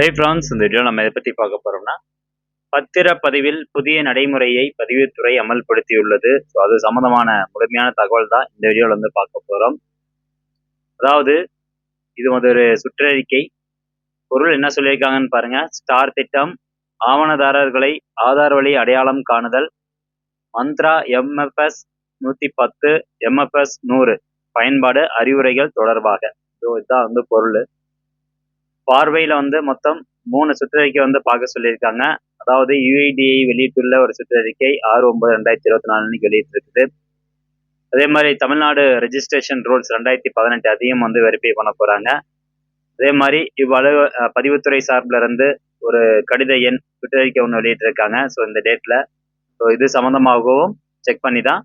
ஹே France இந்த video நம்ம எதை பற்றி பார்க்க போகிறோம்னா பத்திரப்பதிவில் புதிய நடைமுறையை பதிவுத்துறை அமல்படுத்தியுள்ளது. ஸோ அது சம்மந்தமான முழுமையான தகவல் தான் இந்த வீடியோவில் வந்து பார்க்க போகிறோம் அதாவது இது வந்து ஒரு சுற்றறிக்கை. பொருள் என்ன சொல்லியிருக்காங்கன்னு பாருங்கள் ஸ்டார் திட்டம் ஆவணதாரர்களை ஆதார் வழி அடையாளம் காணுதல். மந்த்ரா எம்எஃப்எஸ் நூற்றி பத்து எம்எஃப்எஸ் நூறு. பயன்பாடு அறிவுரைகள் தொடர்பாக. ஸோ இதுதான் வந்து பொருள். பார்வையில் வந்து மொத்தம் மூணு சுற்றறிக்கை வந்து பார்க்க சொல்லியிருக்காங்க. அதாவது யுஐடிஐ வெளியிட்டுள்ள ஒரு சுற்றறிக்கை ஆறு ஒன்பது ரெண்டாயிரத்தி இருபத்தி நாலு அன்னைக்கு வெளியிட்டிருக்குது. அதே மாதிரி தமிழ்நாடு ரெஜிஸ்ட்ரேஷன் ரூல்ஸ் ரெண்டாயிரத்தி பதினெட்டு அதையும் வந்து வெரிஃபை பண்ண போறாங்க. அதே மாதிரி இவ்வளவு பதிவுத்துறை சார்பில் இருந்து ஒரு கடித எண் சுற்றறிக்கை ஒன்று வெளியிட்டிருக்காங்க. ஸோ இந்த டேட்ல ஸோ இது சம்மந்தமாகவும் செக் பண்ணி தான்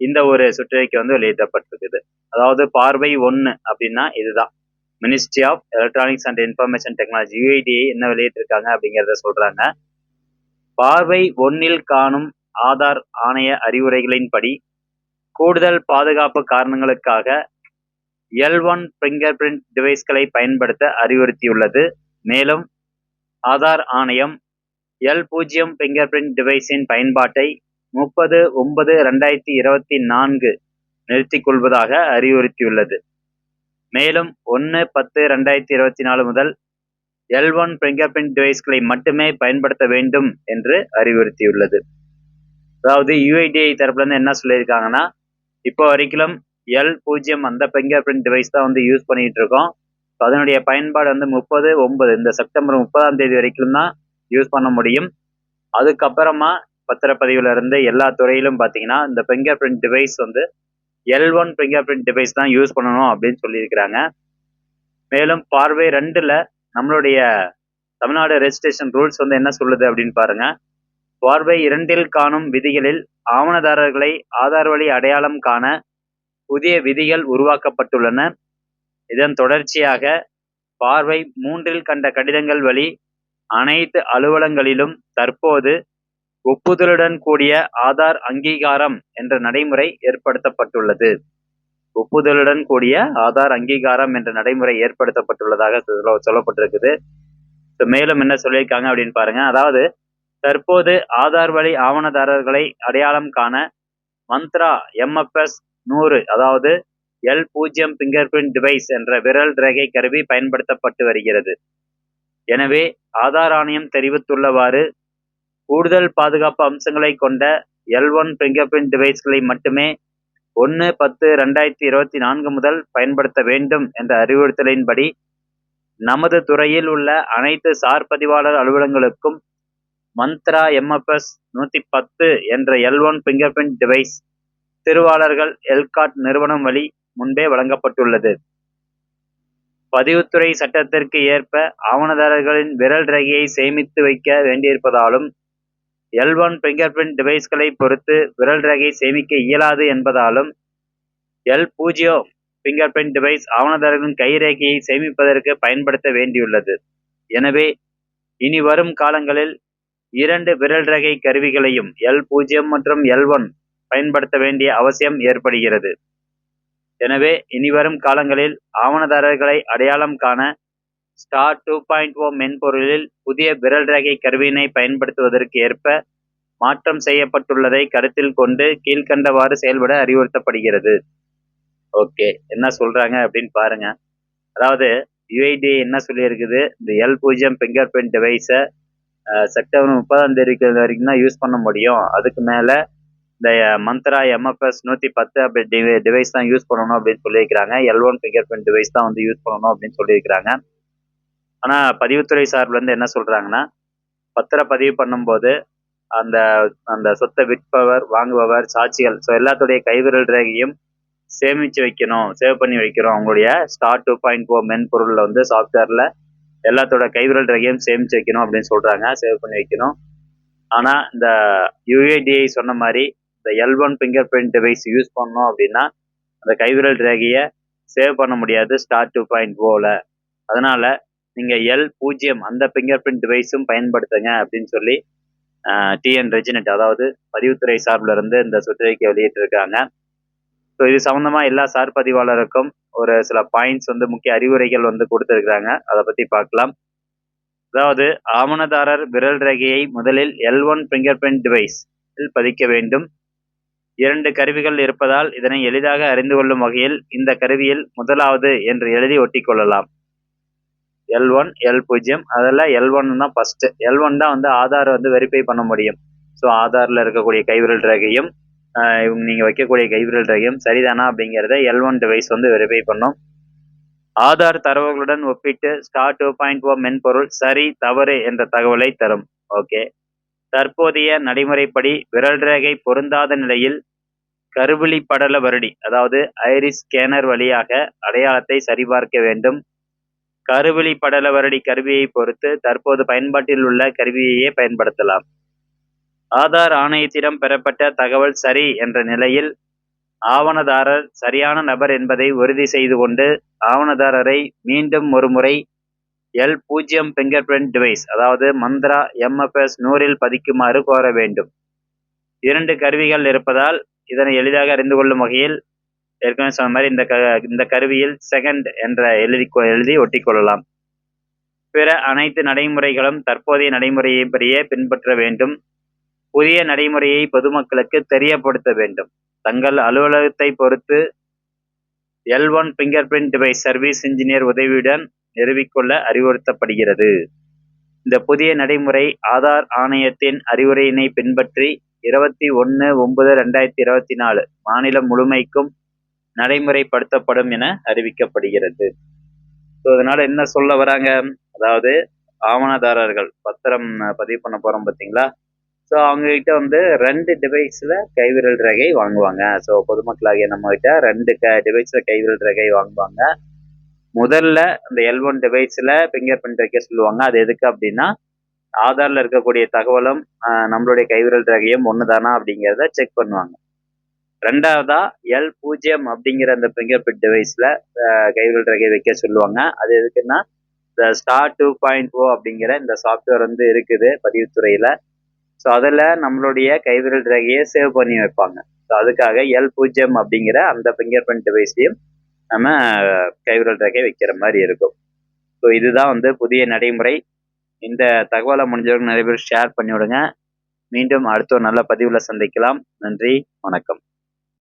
இந்த ஒரு சுற்றறிக்கை வந்து வெளியிடப்பட்டிருக்குது. அதாவது பார்வை ஒன்று அப்படின்னா இதுதான். Ministry of electronics and information technology UIDAI என்ன வெளியிட்டிருக்காங்க அப்படிங்கிறத சொல்றாங்க. பார்வை ஒன்னில் காணும் ஆதார் ஆணைய அறிவுரைகளின்படி கூடுதல் பாதுகாப்பு காரணங்களுக்காக எல் ஒன் ஃபிங்கர் பிரிண்ட் டிவைஸ்களை பயன்படுத்த அறிவுறுத்தியுள்ளது. மேலும் ஆதார் ஆணையம் எல் பூஜ்ஜியம் ஃபிங்கர் பிரிண்ட் டிவைஸின் பயன்பாட்டை முப்பது ஒன்பது ரெண்டாயிரத்தி இருபத்தி நான்கு நிறுத்திக் கொள்வதாக அறிவுறுத்தியுள்ளது. மேலும் ஒன்று பத்து ரெண்டாயிரத்தி இருபத்தி நாலு முதல் எல் ஒன் ஃபிங்கர் பிரிண்ட் டிவைஸ்களை மட்டுமே பயன்படுத்த வேண்டும் என்று அறிவுறுத்தியுள்ளது. அதாவது யுஐடிஐ தரப்புல இருந்து என்ன சொல்லியிருக்காங்கன்னா இப்போ வரைக்கும் எல் பூஜ்ஜியம் அந்த ஃபிங்கர் பிரிண்ட் டிவைஸ் தான் வந்து யூஸ் பண்ணிட்டு இருக்கோம். ஸோ அதனுடைய பயன்பாடு வந்து முப்பது ஒன்பது இந்த செப்டம்பர் முப்பதாம் தேதி வரைக்கும் தான் யூஸ் பண்ண முடியும். அதுக்கப்புறமா பத்திரப்பதிவுல இருந்து எல்லா துறையிலும் பார்த்தீங்கன்னா இந்த ஃபிங்கர் பிரிண்ட் டிவைஸ் வந்து L one fingerprint device தான் யூஸ் பண்ணணும் அப்படின்னு சொல்லியிருக்கிறாங்க. மேலும் பார்வை ரெண்டில் நம்மளுடைய தமிழ்நாடு ரெஜிஸ்ட்ரேஷன் ரூல்ஸ் வந்து என்ன சொல்லுது அப்படின்னு பாருங்க. பார்வை இரண்டில் காணும் விதிகளில் ஆவணதாரர்களை ஆதார் வழி அடையாளம் காண புதிய விதிகள் உருவாக்கப்பட்டுள்ளன. இதன் தொடர்ச்சியாக பார்வை மூன்றில் கண்ட கடிதங்கள் வழி அனைத்து அலுவலங்களிலும் தற்போது ஒப்புதலுடன் கூடிய ஆதார் அங்கீகாரம் என்ற நடைமுறை ஏற்படுத்தப்பட்டுள்ளது. ஒப்புதலுடன் கூடிய ஆதார் அங்கீகாரம் என்ற நடைமுறை ஏற்படுத்தப்பட்டுள்ளதாக சொல்ல- சொல்லப்பட்டிருக்குது. மேலும் என்ன சொல்லியிருக்காங்க அப்படின்னு பாருங்க. அதாவது தற்போது ஆதார் வழி ஆவணதாரர்களை அடையாளம் காண மந்த்ரா எம்எஃப்எஸ் நூறு அதாவது எல் பூஜ்ஜியம் பிங்கர் பிரிண்ட் டிவைஸ் என்ற விரல் ரேகை கருவி பயன்படுத்தப்பட்டு வருகிறது. எனவே ஆதார் ஆணையம் தெரிவித்துள்ளவாறு கூடுதல் பாதுகாப்பு அம்சங்களை கொண்ட எல் ஒன் ஃபிங்கர்பிரிண்ட் டிவைஸ்களை மட்டுமே ஒன்று பத்து ரெண்டாயிரத்தி இருபத்தி நான்கு முதல் பயன்படுத்த வேண்டும் என்ற அறிவுறுத்தலின்படி நமது துறையில் உள்ள அனைத்து சார் பதிவாளர் அலுவலகங்களுக்கும் மந்த்ரா எம்எஃப்எஸ் நூற்றி பத்து என்ற எல் ஒன் ஃபிங்கர்பிரிண்ட் டிவைஸ் திருவாளர்கள் எல்காட் நிறுவனம் வழி முன்பே வழங்கப்பட்டுள்ளது. பதிவுத்துறை சட்டத்திற்கு ஏற்ப ஆவணதாரர்களின் விரல் ரகையை சேமித்து வைக்க வேண்டியிருப்பதாலும் எல் ஒன் ஃபிங்கர் பிரிண்ட் டிவைஸ்களை பொறுத்து விரல் ரேகை சேமிக்க இயலாது என்பதாலும் எல் பூஜ்ஜியம் ஃபிங்கர் பிரிண்ட் டிவைஸ் ஆவணதாரர்களின் கைரேகையை சேமிப்பதற்கு பயன்படுத்த வேண்டியுள்ளது. எனவே இனி வரும் காலங்களில் இரண்டு விரல் ரேகை கருவிகளையும் எல் பூஜ்ஜியம் மற்றும் எல் ஒன் பயன்படுத்த வேண்டிய அவசியம் ஏற்படுகிறது. எனவே இனிவரும் காலங்களில் ஆவணதாரர்களை அடையாளம் காண ஸ்டார் டூ பாயிண்ட் ஓ மென்பொருளில் புதிய விரல் ரேகை கருவியினை பயன்படுத்துவதற்கு ஏற்ப மாற்றம் செய்யப்பட்டுள்ளதை கருத்தில் கொண்டு கீழ்க்கண்டவாறு செயல்பட அறிவுறுத்தப்படுகிறது. ஓகே என்ன சொல்றாங்க அப்படின்னு பாருங்க. அதாவது யுஐடி என்ன சொல்லியிருக்குது? இந்த எல் பூஜ்ஜியம் ஃபிங்கர் பிரிண்ட் டிவைஸை செப்டம்பர் முப்பதாம் தேதி வரைக்கும் தான் யூஸ் பண்ண முடியும். அதுக்கு மேலே இந்த மந்த்ரா எம்எஃப்எஸ் நூற்றி பத்து அப்படி டிவை டிவைஸ் தான் யூஸ் பண்ணணும் அப்படின்னு சொல்லியிருக்கிறாங்க. L one fingerprint device தான் வந்து யூஸ் பண்ணணும் அப்படின்னு சொல்லியிருக்கிறாங்க. ஆனால் பதிவுத்துறை சார்பிலேருந்து என்ன சொல்கிறாங்கன்னா பத்திரப்பதிவு பண்ணும்போது அந்த அந்த சொத்தை விற்பவர் வாங்குபவர் சாட்சிகள் ஸோ எல்லாத்துடைய கைவிரல் ரேகையும் சேமித்து வைக்கணும் சேவ் பண்ணி வைக்கிறோம். அவங்களுடைய ஸ்டார் டூ பாயிண்ட் ஃபோர் மென்பொருளில் வந்து சாஃப்ட்வேரில் எல்லாத்தோட கைவிரல் ரேகையும் சேமித்து வைக்கணும் அப்படின்னு சொல்கிறாங்க சேவ் பண்ணி வைக்கணும். ஆனால் இந்த யூஏடிஐ சொன்ன மாதிரி இந்த L one fingerprint device use பண்ணோம் அப்படின்னா அந்த கைவிரல் ரேகையை சேவ் பண்ண முடியாது ஸ்டார் டூ பாயிண்ட் ஓவில் அதனால நீங்கள் எல் பூஜ்ஜியம் அந்த ஃபிங்கர் பிரிண்ட் டிவைஸும் பயன்படுத்துங்க அப்படின்னு சொல்லி டிஎன் ரெஜினட் அதாவது பதிவுத்துறை சார்பில் இருந்து இந்த சுற்றறிக்கை வெளியிட்டிருக்காங்க. ஸோ இது சம்மந்தமாக எல்லா சார் பதிவாளருக்கும் ஒரு சில பாயிண்ட்ஸ் வந்து முக்கிய அறிவுரைகள் வந்து கொடுத்துருக்குறாங்க. அதை பற்றி பார்க்கலாம். அதாவது ஆவணதாரர் விரல் ரேகையை முதலில் L one fingerprint device பதிக்க வேண்டும். இரண்டு கருவிகள் இருப்பதால் இதனை எளிதாக அறிந்து கொள்ளும் வகையில் இந்த கருவியில் முதலாவது என்று எழுதி ஒட்டிக்கொள்ளலாம் எல் ஒன் எல் பூஜ்ஜியம். அதில் எல் ஒன் தான் ஃபஸ்ட்டு எல் ஒன் தான் வந்து ஆதார் வந்து வெரிஃபை பண்ண முடியும். ஸோ ஆதாரில் இருக்கக்கூடிய கைவிரல் ரேகையும் இவங்க நீங்கள் வைக்கக்கூடிய கைவிரல் ரேகையும் சரிதானா அப்படிங்கிறத எல் ஒன் டிவைஸ் வந்து வெரிஃபை பண்ணும். ஆதார் தரவுகளுடன் ஒப்பிட்டு ஸ்டார் டூ பாயிண்ட் ஓ மென்பொருள் சரி தவறு என்ற தகவலை தரும். ஓகே தற்போதைய நடைமுறைப்படி விரல் ரேகை பொருந்தாத நிலையில் கருவிழி படல வருடி அதாவது ஐரிஸ் ஸ்கேனர் வழியாக அடையாளத்தை சரிபார்க்க வேண்டும். கருவிழி படல வருடி கருவியை பொறுத்து தற்போது பயன்பாட்டில் உள்ள கருவியையே பயன்படுத்தலாம். ஆதார் ஆணையத்திடம் பெறப்பட்ட தகவல் சரி என்ற நிலையில் ஆவணதாரர் சரியான நபர் என்பதை உறுதி செய்து கொண்டு ஆவணதாரரை மீண்டும் ஒரு முறை எல் பூஜ்ஜியம் பிங்கர் பிரிண்ட் டிவைஸ் அதாவது மந்த்ரா எம்எஃப்எஸ் நூறில் பதிக்குமாறு கோர வேண்டும். இரண்டு கருவிகள் இருப்பதால் இதனை எளிதாக அறிந்து கொள்ளும் வகையில் ஏற்கனவே சொன்ன மாதிரி இந்த க இந்த கருவியில் செகண்ட் என்ற எழுதி எழுதி ஒட்டிக்கொள்ளலாம். பிற அனைத்து நடைமுறைகளும் தற்போதைய நடைமுறையைப்படியே பின்பற்ற வேண்டும். புதிய நடைமுறையை பொதுமக்களுக்கு தெரியப்படுத்த வேண்டும். தங்கள் அலுவலகத்தை பொறுத்து L one fingerprint device service engineer உதவியுடன் நிறுவிக்கொள்ள அறிவுறுத்தப்படுகிறது. இந்த புதிய நடைமுறை ஆதார் ஆணையத்தின் அறிவுரையினை பின்பற்றி இருபத்தி ஒன்று ஒன்பது ரெண்டாயிரத்தி இருபத்தி நாலு மாநிலம் முழுமைக்கும் நடைமுறைப்படுத்தப்படும் என அறிவிக்கப்படுகிறது. ஸோ அதனால என்ன சொல்ல வராங்க? அதாவது ஆவணதாரர்கள் பத்திரம் பதிவு பண்ண போறோம் பார்த்தீங்களா ஸோ அவங்ககிட்ட வந்து ரெண்டு டிவைஸில் கைவிரல் ரேகை வாங்குவாங்க. ஸோ பொதுமக்களாகிய நம்மகிட்ட ரெண்டு க டிவைஸில் கைவிரல் ரேகை வாங்குவாங்க. முதல்ல அந்த எல் ஒன் டிவைஸில் ஃபிங்கர் பிரிண்ட் வைக்க சொல்லுவாங்க. அது எதுக்கு அப்படின்னா ஆதாரில் இருக்கக்கூடிய தகவலும் நம்மளுடைய கைவிரல் ரேகையும் ஒன்று தானா அப்படிங்கிறத செக் பண்ணுவாங்க. ரெண்டாவதா எல் பூஜ்ஜியம் அப்படிங்கிற அந்த ஃபிங்கர் பிரிண்ட் டிவைஸில் கைவிரல் ரகை வைக்க சொல்லுவாங்க. அது எதுக்குன்னா இந்த ஸ்டார் டூ பாயிண்ட் ஓ அப்படிங்கிற இந்த சாஃப்ட்வேர் வந்து இருக்குது பதிவுத்துறையில். ஸோ அதில் நம்மளுடைய கைவிரல் ரகையை சேவ் பண்ணி வைப்பாங்க. ஸோ அதுக்காக எல் பூஜ்ஜியம் அப்படிங்கிற அந்த ஃபிங்கர் பிரிண்ட் டிவைஸ்லையும் நம்ம கைவிரல் ரகை வைக்கிற மாதிரி இருக்கும். ஸோ இதுதான் வந்து புதிய நடைமுறை. இந்த தகவலை முடிஞ்சவங்க நிறைய பேர் ஷேர் பண்ணி விடுங்க. மீண்டும் அடுத்த ஒரு நல்ல பதிவில் சந்திக்கலாம். நன்றி வணக்கம்.